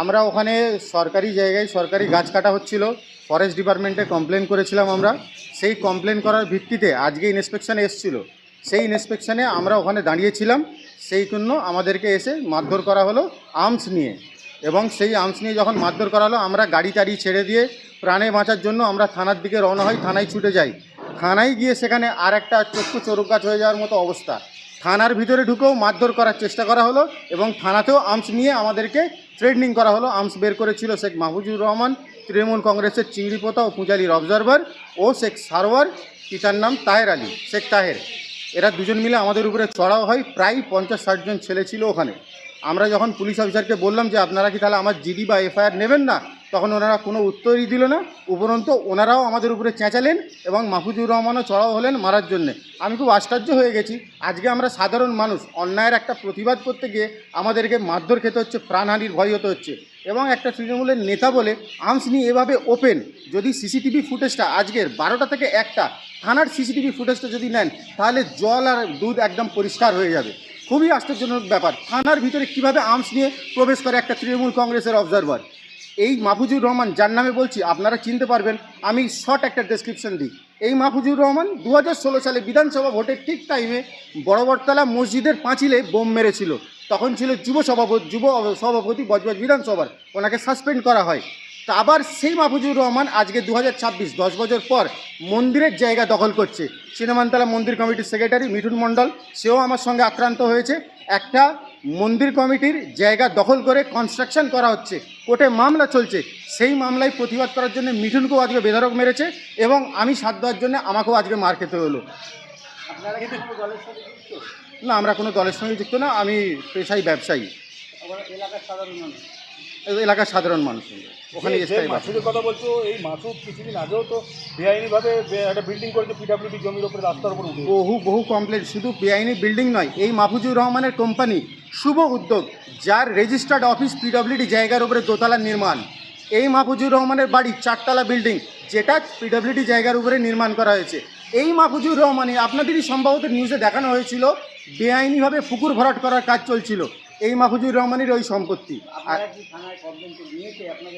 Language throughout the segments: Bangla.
আমরা ওখানে সরকারি জায়গায় সরকারি গাছ কাটা হচ্ছিল ফরেস্ট ডিপার্টমেন্টে কমপ্লেন করেছিলাম আমরা। সেই কমপ্লেন করার ভিত্তিতে আজকে ইন্সপেকশানে এসেছিল। সেই ইন্সপেকশানে আমরা ওখানে দাঁড়িয়েছিলাম, সেই জন্য আমাদেরকে এসে মারধর করা হলো আর্মস নিয়ে। এবং সেই আর্মস নিয়ে যখন মারধর করা হলো, আমরা গাড়ি টাড়ি ছেড়ে দিয়ে প্রাণে বাঁচার জন্য আমরা থানার দিকে রওনা হই, থানায় ছুটে যাই। থানায় গিয়ে সেখানে আর একটা চক্ষু চোরক গাছ হয়ে যাওয়ার মতো অবস্থা। থানার ভিতরে ঢুকেও মারধর করার চেষ্টা করা হলো এবং থানাতেও আর্মস নিয়ে আমাদেরকে থ্রেডনিং করা হলো। আর্মস বের করেছিল শেখ মাহফুজুর রহমান, তৃণমূল কংগ্রেসের চিংড়িপোতা ও পূজালির অবজারভার ও শেখ সারোয়ার পিতার নাম তাহের আলী, শেখ তাহের। এরা দুজন মিলে আমাদের উপরে চড়াও হয়, প্রায় পঞ্চাশ ষাট জন ছেলে ছিল ওখানে। আমরা যখন পুলিশ অফিসারকে বললাম যে, আপনারা কি তাহলে আমার জিডি বা এফআইআর নেবেন না? তখন ওনারা কোনো উত্তরই দিল না। উপরন্তু ওনারাও আমাদের উপরে চেঁচালেন এবং মাহফুজুর রহমানও চড়াও হলেন মারার জন্যে। আমি খুব আশ্চর্য হয়ে গেছি। আজকে আমরা সাধারণ মানুষ, অন্যায়ের একটা প্রতিবাদ করতে গিয়ে আমাদেরকে মারধর খেতে হচ্ছে, প্রাণহানির ভয় হতে হচ্ছে। এবং একটা তৃণমূলের নেতা বলে আর্মস নিয়ে এভাবে ওপেন, যদি সিসিটিভি ফুটেজটা আজকের বারোটা থেকে একটা, থানার সিসিটিভি ফুটেজটা যদি নেন, তাহলে জল আর দুধ একদম পরিষ্কার হয়ে যাবে। খুবই আশ্চর্যজনক ব্যাপার। থানার ভিতরে কীভাবে আর্মস নিয়ে প্রবেশ করে একটা তৃণমূল কংগ্রেসের অবজারভার? এই মাহফুজুর রহমান যার নামে বলছি, আপনারা চিনতে পারবেন, আমি শর্ট একটা ডেসক্রিপশন দিই। এই মাহফুজুর রহমান দু হাজার ষোলো সালে বিধানসভা ভোটের ঠিক টাইমে বড়বরতলা মসজিদের পাঁচিলে বোম মেরেছিল। তখন ছিল যুব সভাপতি যুব সভাপতি বজবজ বিধানসভার, ওনাকে সাসপেন্ড করা হয়। তা আবার সেই মাহফুজুর রহমান আজকে দু হাজার দশ বছর পর মন্দিরের জায়গা দখল করছে। সিনেমানতলা মন্দির কমিটির সেক্রেটারি মিঠুন মণ্ডল, সেও আমার সঙ্গে আক্রান্ত হয়েছে। একটা মন্দির কমিটির জায়গা দখল করে কনস্ট্রাকশন করা হচ্ছে। কোর্টে মামলা চলছে। সেই মামলায় প্রতিবাদ করার জন্য মিঠুনকেও আজকে বেধারক মেরেছে এবং আমি সাথ দেওয়ার জন্য আমাকেও আজকে মার খেতে হলো। না আমরা কোনো দলের সঙ্গে যুক্ত না আমি পেশাই ব্যবসায়ী। এলাকার সাধারণ মানুষ। এলাকার সাধারণ মানুষ। ওখানে মাসুদের কথা বলছো এই মাসুদ কিছুদিন আগেও তো বেআইনিভাবে একটা বিল্ডিং করেছে পিডাব্লিউডি জমির উপরে রাস্তার উপর বহু বহু কমপ্লেন শুধু বেআইনি বিল্ডিং নয় এই মাহফুজুর রহমানের কোম্পানি শুভ উদ্যোগ যার রেজিস্টার্ড অফিস পিডব্লিউডি জায়গার উপরে দোতলা নির্মাণ। এই মাহফুজুর রহমানের বাড়ি চারতলা বিল্ডিং যেটা পিডব্লিউডি জায়গার উপরে নির্মাণ করা হয়েছে। এই মাহফুজুর রহমানে আপনাদেরই সম্ভবত নিউজে দেখানো হয়েছিল বেআইনিভাবে পুকুর ভরাট করার কাজ চলছিল। এই মাহফুজুর রহমানের ওই সম্পত্তি। আর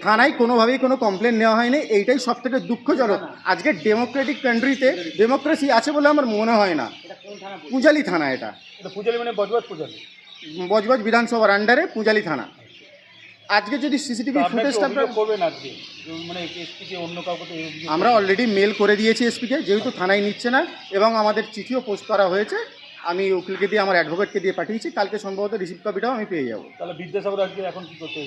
থানায় কোনোভাবেই কোনো কমপ্লেন নেওয়া হয়নি এইটাই সব থেকে দুঃখজনক। আজকে ডেমোক্রেটিক কান্ট্রিতে ডেমোক্রেসি আছে বলে আমার মনে হয় না। পূজালি থানা এটা। পূজারি মানে বজবাজ পূজারি বজবজ বিধানসভার আন্ডারে পূজালি থানা। আজকে যদি সিসিটিভি ফুটেজটা করবেন আজকে? মানে এসপিকে অন্য কাউকে আমরা অলরেডি মেল করে দিয়েছি এসপিকে যেহেতু থানায় নিচ্ছে না এবং আমাদের চিঠিও পোস্ট করা হয়েছে। আমি উকিলকে দিয়ে আমার অ্যাডভোকেটকে দিয়ে পাঠিয়েছি। কালকে সম্ভবত রিসিভ কপিটাও আমি পেয়ে যাব। তাহলে বিদ্যাসাগর আজকে এখন কি করতে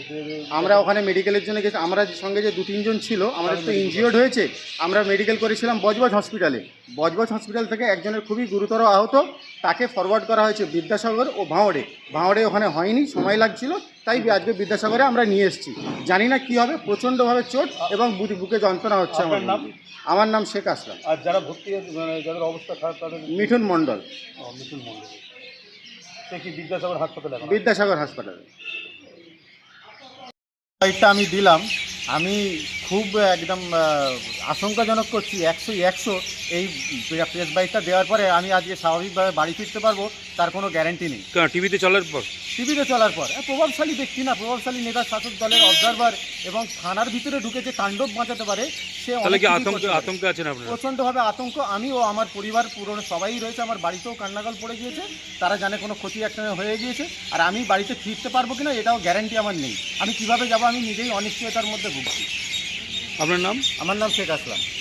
আমরা ওখানে মেডিকেলের জন্য গেছি। আমরা সঙ্গে যে দু তিনজন ছিল আমাদের তো ইনজিওর্ড হয়েছে। আমরা মেডিকেল করেছিলাম বজবজ হসপিটালে বজবজ হসপিটাল থেকে একজনের খুবই গুরুতর আহত। তাকে ফরওয়ার্ড করা হয়েছে বিদ্যাসাগর ও ভাঁড়ে ভাঁড়ে ওখানে হয়নি সময় লাগছিল। তাই আজকে বিদ্যাসাগরে আমরা নিয়ে এসেছি। জানি না কি হবে প্রচণ্ডভাবে চোট এবং বুকে বুকে যন্ত্রণা হচ্ছে আমার। নাম? আমার নাম শেখ আসলাম। আর যারা ভর্তি মানে যাদের অবস্থা খারাপ তাদের মিঠুন মণ্ডল। মিঠুন সে কি বিদ্যাসাগর হাসপাতালে বিদ্যাসাগর হাসপাতালে। আমি দিলাম। আমি খুব একদম আশঙ্কাজনক করছি। একশো একশো এই প্রেস বাইকটা দেওয়ার পরে আমি আজকে স্বাভাবিকভাবে বাড়ি ফিরতে পারব তার কোনো গ্যারান্টি নেই। টিভিতে চলার পর? টিভিতে চলার পর। প্রভাবশালী ব্যক্তি না প্রভাবশালী নেতা শাসক দলের অবজারভার এবং থানার ভিতরে ঢুকে যে তাণ্ডব বাঁচাতে পারে সে আতঙ্ক আছেন প্রচণ্ডভাবে আতঙ্ক। আমি ও আমার পরিবার পুরনো সবাই রয়েছে আমার বাড়িতেও কান্নাগল পড়ে গিয়েছে তারা জানে কোনো ক্ষতি একটা হয়ে গিয়েছে আর আমি বাড়িতে ফিরতে পারব কিনা এটাও গ্যারান্টি আমার নেই। আমি কীভাবে যাব আমি নিজেই অনিশ্চয়তার মধ্যে ভুগছি। আপনার নাম? আমার নাম শেখ আসলাম।